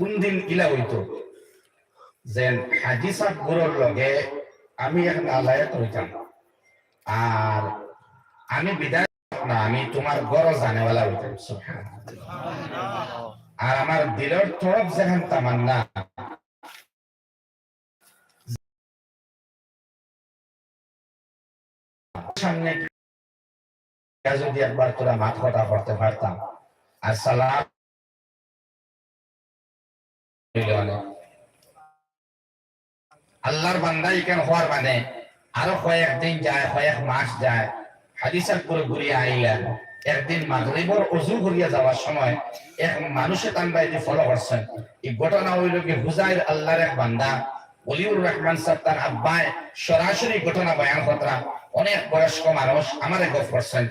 কোন দিন ইলা হইতো? যে হাজি সাহ গুরুর লগে আমি এক নালায়ক হইতাম। আর আমি বিদায় না, আমি তোমার গরজ জানেওয়ালা হইতাম আর আমার দিলের তরফ যেখান তামান্না। সামনে যদি একবার তোরা মাথ কথা করতে পারতাম। আর সালাম। আল্লাহর বান্দা ইখান হওয়ার মানে আরও কয়েকদিন যায়, কয়েক মাস যায়, হাদিসার করে ঘুরিয়ে আইলেন। একদিন মাগরিবর অজু করিয়া যাওয়ার সময় এক মানুষে তান বাইরে ফলো করছেন। এই ঘটনা হইল কি, হুজাইর আল্লাহর এক বান্দা, অলিউর রহমান সাহেব, তার আব্বায় সরাসরি ঘটনা বয়ান করা অনেক বয়স্ক মানুষ আমারে গপ করছেন।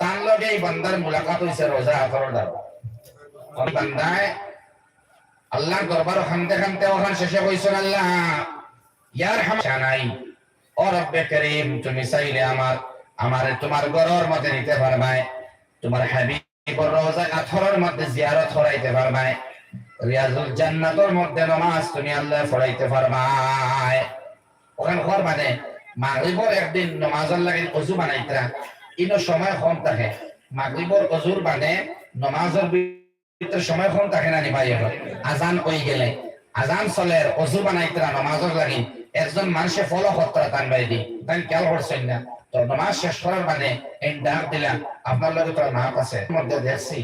তার লগে এই বান্দার মুলাকাত হয়েছে রোজা আতর দ্বারা বান্দায় আল্লাহর দরবার খানতে খানতে ওখান শেষে কইছেন, আল্লাহ, ইয়ার হামা নাই। ও রব্বে করিম, তুমি চাইলে আমার, আমারে তোমার গরর মধ্যে নিতে পারবাই। তোমার হাবিবর আথরের মধ্যে জিয়ারত করাইতে পারবাই। রিয়াজুল জান্নাতের মধ্যে নামাজ তুমি আল্লাহ পারবাই। ওখান ঘর মানে মাগরিবর একদিন নমাজের লাগে অজু বানাইতরা ইনো সময় কম থাকে। মাগরিবর অজুর মানে নমাজের সময় কম থাকে না নিবাই আজান হয়ে গেলে। আজান চলে, অজু বানাইতরা নমাজের লাগি। একজন মানুষে ফলো করতরা তান বাইদি তাই খেয়াল করছেন না। তো শেষ করার মানে এই ডাক দিলাম আপনার লগে তো মাপ আছে। মধ্যে দেখছি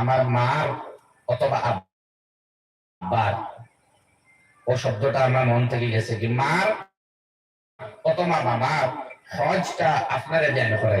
আমার মার অথবা আব্বার ও শব্দটা আমার মন থেকে গেছে কি মার অথবা বাবার হজটা আপনারা জ্ঞান করে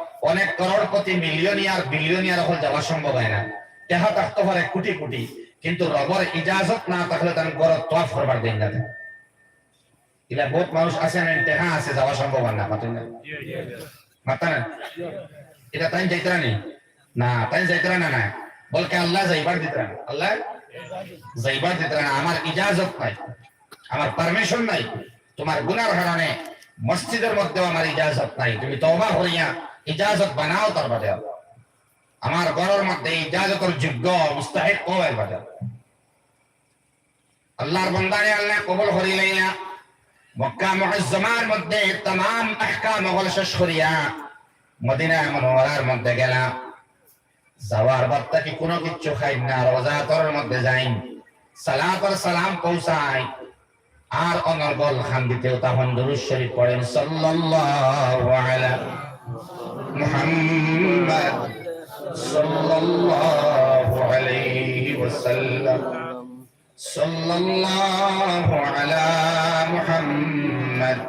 অনেক করোড়পতি, মিলিয়নিয়ার, বিলিয়নিয়ার হল যাওয়া সম্ভব হয় না। দেহ থাকতে পারে কোটি কোটি। কিন্তু রবর ইজাজত না থাকলে তার গড় তোয়াফ করবার দিন না এটা বহুত মানুষ আছে না টেহা আছে, যাওয়া সম্ভব না মাতেন না? মাতা না? এটা তাই যাইতরা নি না তাই যাইতরা না না। বলকে আল্লাহ যাইবার দিতরা না আল্লাহ যাইবার দিতরা না আমার ইজাজত নাই। আমার পারমিশন নাই। তোমার গুনার কারণে মসজিদের মধ্যেও আমার ইজাজত নাই। তুমি তওবা করিয়া ইজাজত বানাও তার বাদে আমার ঘরের মধ্যে ইজাজতের যোগ্য মুস্তাহিক ও এর বাদে আল্লাহর বন্দারে আল্লাহ কবুল করিলাইয়া মক্কা মুআজ্জামার মধ্যে तमाम আহকাম ওগুলো শেষ করিয়া মদিনা মুনাওয়ারার মধ্যে গেলাম যাওয়ার বার্তা কি কোনো কিচ্ছু খাই না রোজা তোর মধ্যে যাই সালাত আর সালাম পৌঁছাই আর অনর্গল খান দিতেও তখন দুরুদ শরীফ পড়েন সাল্লাল্লাহু আলা মুহাম্মদ সাল্লাল্লাহু আলাইহি ওয়াসাল্লাম সাল্লাল্লাহু আলা মুহাম্মদ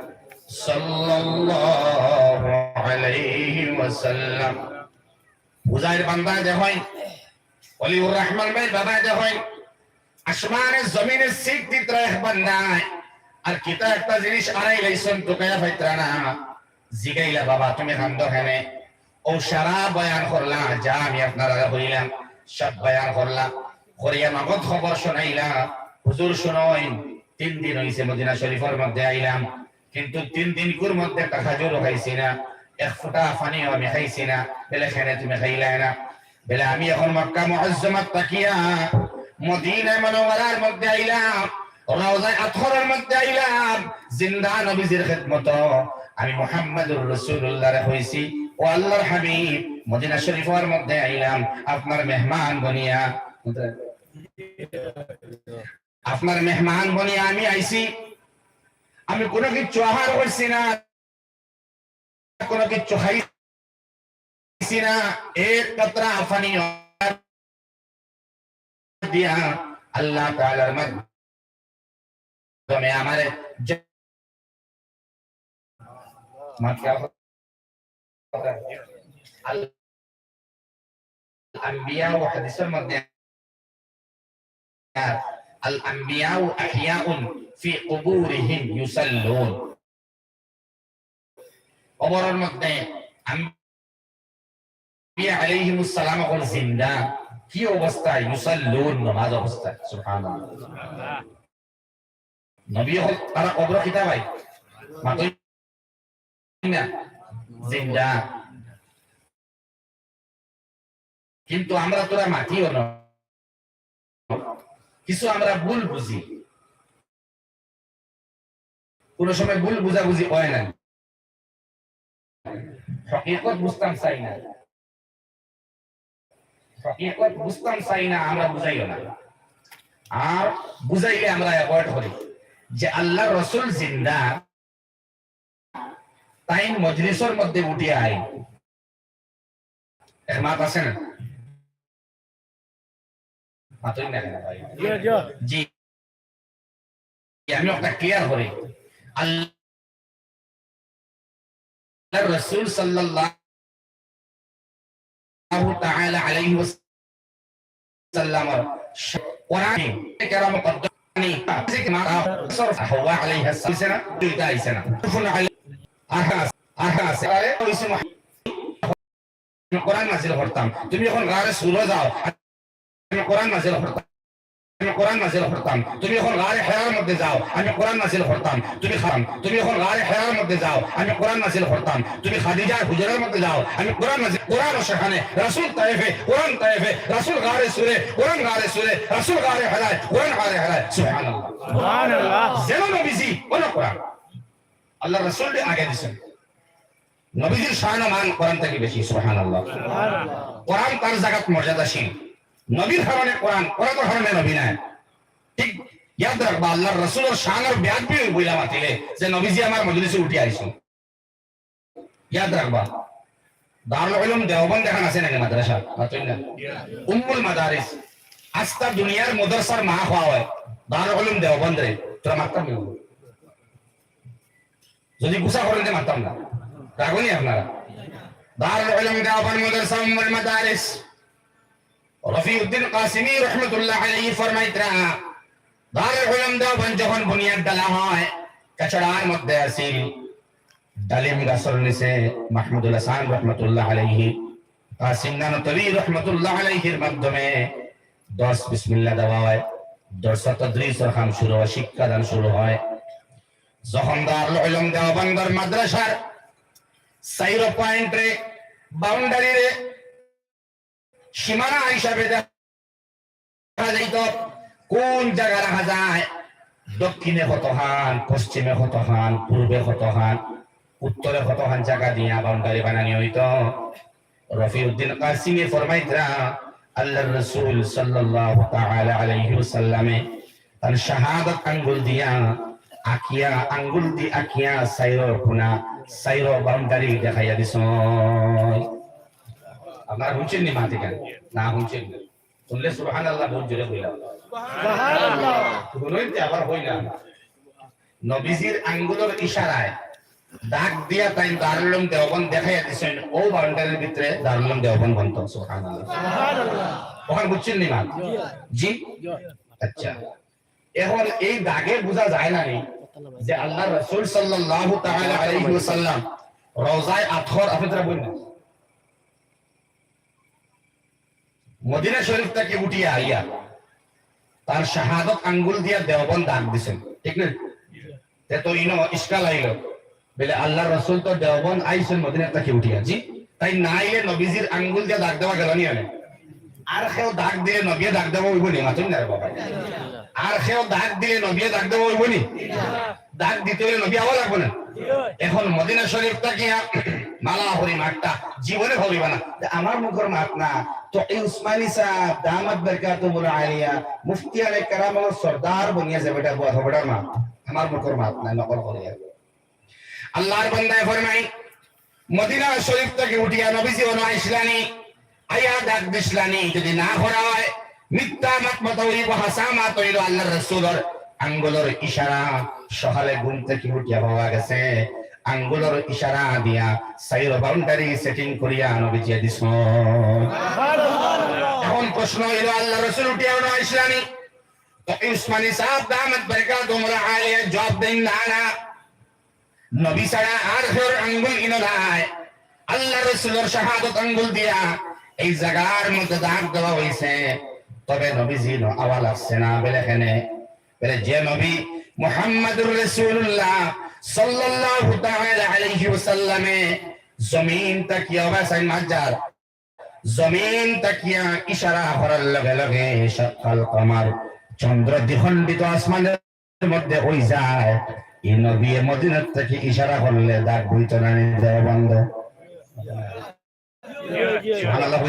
সাল্লাল্লাহু আলাইহি ওয়াসাল্লাম বুঝাইর বান্দা দেখেন অলিউর রহমান ভাই বাবা দেখেন আসমানে জমিনে সিট দিতরা এক বান্দায়। আর কিতা একটা জিনিস আড়াই লাইছেন টুকায়া ফাইতরা না। জিগাইলা, বাবা, তুমি কান্দ হেনে ও সারা বয়ান করলা, যা আমি আপনারা হইলাম সব বয়ান করলা। করিয়া নগদ খবর শোনাইলা। হুজুর শুনোই তিন দিন হইছে মদিনা শরীফের মধ্যে আইলাম, কিন্তু তিন দিন কুর মধ্যে খাজুর খাইছি না। এক ফুটা পানিও আমি খাইছি না, বেলে খেনে তুমি খাইলাই না? বেলে, আমি এখন মক্কা মুআজ্জামাত তাকিয়া মদিনা মনোয়ারার মধ্যে আইলাম, রওজায় আথরের মধ্যে আইলাম, জিন্দা নবীজির খিদমত। আমি মুহাম্মদুর রাসূলুল্লাহর হইছি ও আল্লাহর হাবিব, মদিনা শরীফের মধ্যে আইলাম। আপনার মেহমান বনিয়া। আপনার মেহমান বনিয়া আমি আইছি। আমি কোনো কিছু আহার করছি না। কোনো কিছু খাইছি না। এক কতরা পানি দিয়া আল্লাহ তাআলার মাধ্যমে আমারে জ- মাতৃকা আল আম্বিয়া ও হাদিসের মধ্যে الأنبياء أحياء في قبورهم يصلون কবরের মধ্যে আম্বিয়া আলাইহিমুস সালাম হল জিন্দা কি অবস্থায় ইউসাল্লুন নামাজ অবস্থায় সুবহানাল্লাহ নবী হল তারা কবর কিতা ভাই মাতই না জিন্দা। কিন্তু আমরা তোরা মাটিও না কিছু আমরা ভুল বুঝি। কোন সময় ভুল বুঝাবুঝি হয় না। হকিকত বুঝতাম চাই না। হকিকত বুঝতাম চাই না, আমরা বুঝাইও না। আর বুঝাইলে আমরা অ্যাভয়েড করি যে আল্লাহ রসুল জিন্দা। তাই মজলিসের মধ্যে উঠিয়ে আই একমাত আছে না? জি আমি একটা ক্লিয়ার করি। আল্লাহ রসুল সাল্লাল্লাহু তাআলা আলাইহি ওয়াসাল্লাম কোরআনে কেরাম কদ্দানি থেকে মা সরফ হাওয়া আলাইহা সালাম দুইটা আইছে না। আহাস আরে কোরআন নাযিল করতাম। তুমি যখন গারে সুরে যাও আমি কোরআন নাযিল করতাম। আমি কোরআন নাযিল করতাম। তুমি যখন গারে হেরার মধ্যে যাও আমি কোরআন নাযিল করতাম। তুমি খাম তুমি যখন গারে হেরার মধ্যে যাও আমি কোরআন নাযিল করতাম। তুমি খাদিজার হুজুরের মধ্যে যাও আমি কোরআন নাযিল কোরআন সেখানে রাসূল তায়েফে কোরআন তায়েফে রাসূল গারে সুরে কোরআন গারে সুরে রাসূল গারে হেরায় কোরআন গারে হেরায় সুবহানাল্লাহ। সুবহানাল্লাহ। যেন নবীজি কোন কোরআন। আল্লাহ রাসূল আগে দিয়েছেন। নবীজির শান মান কোরআন থেকে বেশি সুবহানাল্লাহ। সুবহানাল্লাহ। কোরআন তার জায়গাত মর্যাদাশীল নবীর কারণে কোরআন কোরআন কারণে নবী নাই। ঠিক ইয়াদ রাখবা আল্লাহর রাসূলের শানের ব্যাগ বি বইলা মাতিলে যে নবীজি আমার মজলিসে উঠি আইছেন। ইয়াদ রাখবা। দারুল উলুম দেওবন্দ এখন আছে নাকি মাদ্রাসা? উম্মুল মাদারিস। আস্তা দুনিয়ার মাদ্রাসার মা হওয়া হয়। দারুল উলুম দেওবন্দ রে তোরা মারতাম না যদি গুসা করেন যে মারতাম না। রাগুনি আপনারা। দারুল উলুম দেওবন্দ মাদ্রাসা উম্মুল মাদারিস। রফিউদ্দিন কাসিমি রহমতুল্লাহ আলাইহি ফরমাইতরা দারুল উলুম যখন বুনিয়াদ ডালা হয় কাছড়ার মধ্যে আসিল ডালিম গাছর নিচে মাহমুদুল হাসান রহমতুল্লাহ আলাইহি, কাসিম নানতবি রহমতুল্লাহ আলাইহির মাধ্যমে দশ বিসমিল্লাহ দেওয়া হয় দর্শ তদ্রিসের কাম শুরু হয়, শিক্ষাদান শুরু হয়। যখন দারুল উলুম দেওবন্দর মাদ্রাসার সাইরো পয়েন্ট রে বাউন্ডারি রে সীমানা হিসাবে দেখা যাইত, কোন জায়গা রাখা যায়? দক্ষিণে কত হান পশ্চিমে কত হান পূর্বে কত হান উত্তরে কত হান জায়গা দিয়া বাউন্ডারি বানানি হইত। রফিউদ্দিন কাসিমি ফরমাইতরা, আল্লাহর রাসূল সাল্লাল্লাহু তাআলা আলাইহি ওয়াসাল্লামে তার শাহাদাত আঙ্গুল দিয়া আকিয়া আঙ্গুল দি আকিয়া সাইরো কোনা সাইরো বাউন্ডারি দেখাইয়া দিছ। আপনারা শুনছেন নি মাতি কেন না শুনছেন। শুনলে সুবহানাল্লাহ বহুত জোরে কইলাম সুবহানাল্লাহ। শুনুন যে আবার হই না নবীজির আঙ্গুলের ইশারায় ডাক দিয়া তাই দারুলম দেওবন দেখাইয়া দিছেন। ও বাউন্ডারির ভিতরে দারুলম দেওবন বন্ত সুবহানাল্লাহ। সুবহানাল্লাহ। ওখানে বুঝছেন নি মা জি। আচ্ছা। এখন এই দাগে বোঝা যায় না যে আল্লাহ রাসূল সাল্লাল্লাহু তাআলা আলাইহি ওয়াসাল্লাম রওজায় আথর আপনারা বলেন মদিনা শরীফ থেকে উঠিয়ে আইয়া তার শাহাদত আঙ্গুল দিয়া দেওবন দাগ দিছেন, ঠিক না? তে ইনো ইসকাল আইলো। বলে আল্লাহ রসুল তো দেওবন আইছেন মদিনা থেকে উঠিয়া? জি, তাই না আইলে নবীজির আঙ্গুল দিয়া দাগ দেওয়া গেল নি আর কেউ দাগ দিলে নবিয়ে দাগ দেওয়া হইব নি, মাতুন না বাবা। আর কেউ দাগ দিলে নবিয়ে দাগ হইব নি? দাগ দিতে হলে নবী আওয়া লাগবে না? এখন মদিনা শরীফ থাকিয়া মালা হরি মাঠটা জীবনে ভাবিবা না। আমার মুখের মাত না। তো এই উসমানী মুফতি কারাম এটা বুয়া হবড়ার মাত আমার মুখের মাত না, নকল করিয়া। আল্লাহর বান্দায় ফরমাই, মদিনা শরীফ উঠিয়া নবীজি ইসলানি আয়া ডাক দিসলানি, যদি না করা হয় মিথ্যা মাত মত হইব হাসা মাত হইল আল্লাহর রাসূলের আঙ্গুলের ইশারা সকালে ঘুম থেকে উঠিয়া পাওয়া গেছে। আঙ্গুলের ইশারা দিয়া সাইর বাউন্ডারি সেটিং করিয়া নবীজি সুবহানাল্লাহ। এখন প্রশ্ন হইল আল্লাহ রসুল উঠিয়া ওনা ইসলামি? উসমানী সাহেব দামত বরকাত উমরা আলিয়া জবাব দেন না না। নবী ছাড়া আর ফের আঙ্গুল ইনো নাই। আল্লাহ রসুলের শাহাদত আঙ্গুল দিয়া এই জায়গার মধ্যে দাগ দেওয়া হয়েছে তবে নবীজি আওয়াল আসছে না, বলে এখানে, বলে যে নবী মুহাম্মাদুর রাসূলুল্লাহ সাল্লাল্লাহু তাআলা আলাইহি ওয়াসাল্লামে জমিন তাকিয়া মাজার জমিন তাকিয়া ইশারা করার লগে লগে কমার চন্দ্র দ্বিখণ্ডিত আসমানের মধ্যে হই যায়। এই নবী মদিনার থেকে ইশারা করলে দাগ বইতে না দেওয়া বন্ধ। সুবহানাল্লাহ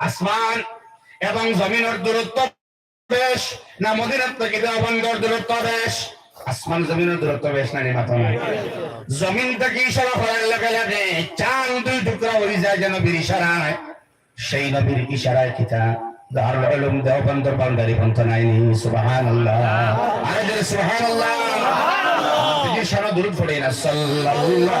আসমান এবং জমিনের দূরত্ব বেশ, না মদিনার থেকে দেওবন্দর দূরত্ব বেশ? আসমান জমিনের দূরত্ব বেশ, না নিমাত জমিন থেকে ইশারা করার লগে লগে চাঁদ দুই টুকরা হয়ে যায় যেন বীর সেই নবীর ইশারায় কিতা দারুল উলুম না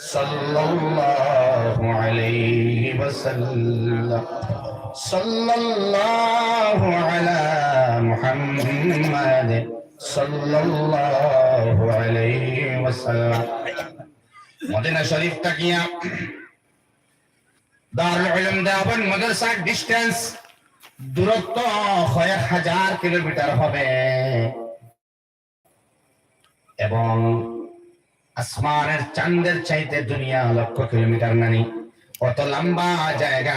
صلى الله عليه وسلم صلى الله على محمد صلى الله عليه وسلم মদিনা শরীফ তাকিয়া দারুল উলুম দেওবন্দ মাদ্রাসার ডিসটেন্স দূরত্ব কয়েক হাজার কিলোমিটার হবে এবং আসমানের চান্দের চাইতে দুনিয়া লক্ষ কিলোমিটার নানি কত লম্বা জায়গা